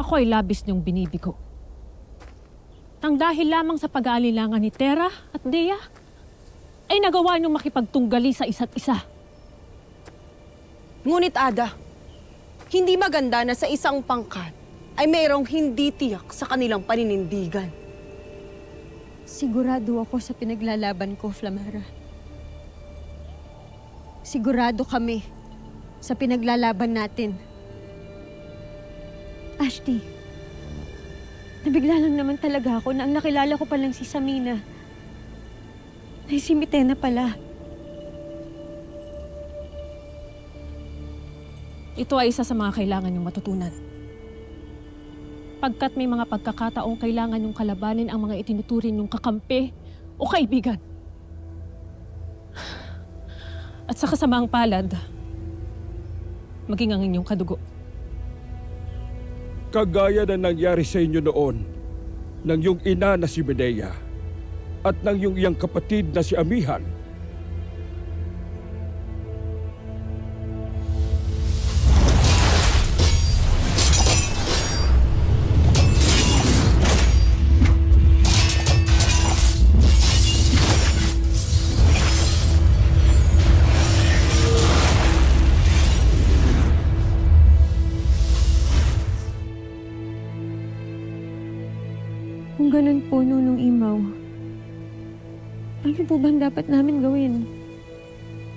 Ako ay labis niyong binibigo. Nang dahil lamang sa pag-aalilangan ni Tera at Dea, ay nagawa niyong makipagtunggali sa isa't isa. Ngunit Ada, hindi maganda na sa isang pangkat ay mayroong hindi tiyak sa kanilang paninindigan. Sigurado ako sa pinaglalaban ko, Flamara. Sigurado kami sa pinaglalaban natin. Ashti, nabigla lang naman talaga ako na ang nakilala ko palang si Samina. Ay, si Mitena pala. Ito ay isa sa mga kailangan niyong matutunan. Pagkat may mga pagkakataong kailangan niyong kalabanin ang mga itinuturing niyong kakampi o kaibigan. At sa kasamaang palad, maging ang inyong kadugo. Kagaya na nangyari sa inyo noon ng iyong ina na si Medea at ng iyong iyang kapatid na si Amihan. Kung ganun po, Nunong Imaw, ano po bang dapat namin gawin?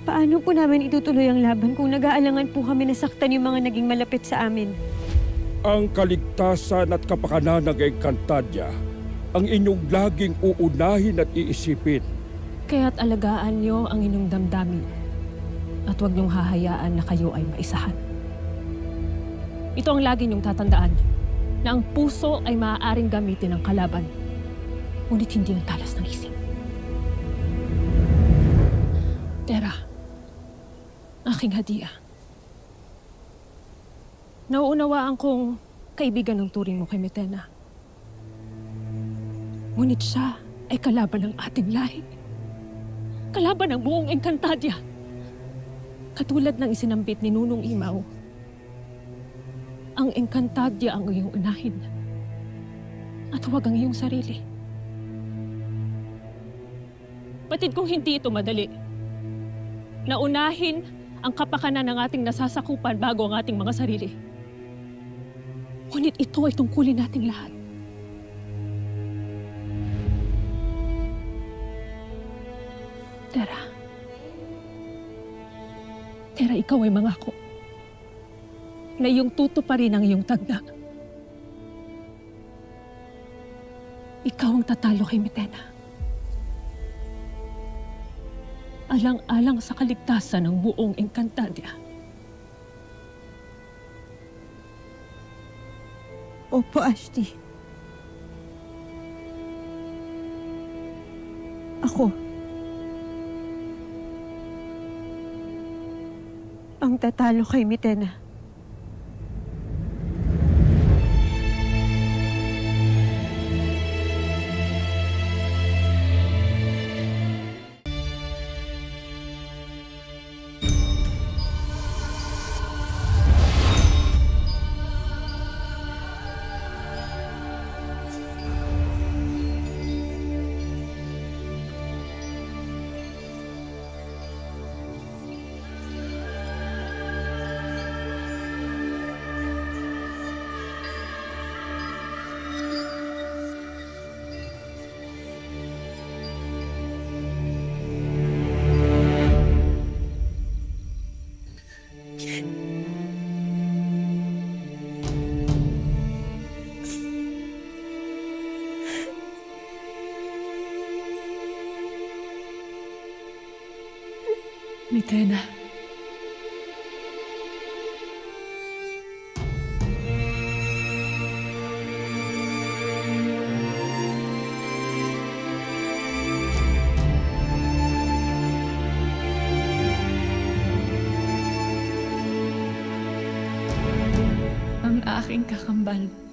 Paano po namin itutuloy ang laban kung nag-aalangan po kami nasaktan yung mga naging malapit sa amin? Ang kaligtasan at kapakanan ng Encantadia ang inyong laging uunahin at iisipin. Kaya't alagaan niyo ang inyong damdamin at huwag niyong hahayaan na kayo ay maisahan. Ito ang lagi niyong tatandaan na ang puso ay maaaring gamitin ng kalaban, ngunit hindi ang talas ng isip. Tera, aking hadiah. Nauunawaan kong kaibigan ng turing mo kay Metena. Ngunit siya ay kalaban ng ating lahi. Kalaban ng buong Encantadia. Katulad ng isinambit ni Nunong Imaw, ang Encantadia ang iyong unahin. At huwag ang iyong sarili. Batid kong hindi ito madali. Naunahin ang kapakanan ng ating nasasakupan bago ang ating mga sarili. Ngunit ito ay tungkulin nating lahat. Tera. Tera, ikaw ay mangako na iyong tutuparin ang iyong tagda. Ikaw ang tatalo kay Mitena. Alang-alang sa kaligtasan ng buong Encantadia. Opo, Ashti. Ako. Ang tatalo kay Mitena. Mitena. ang aking kakambal.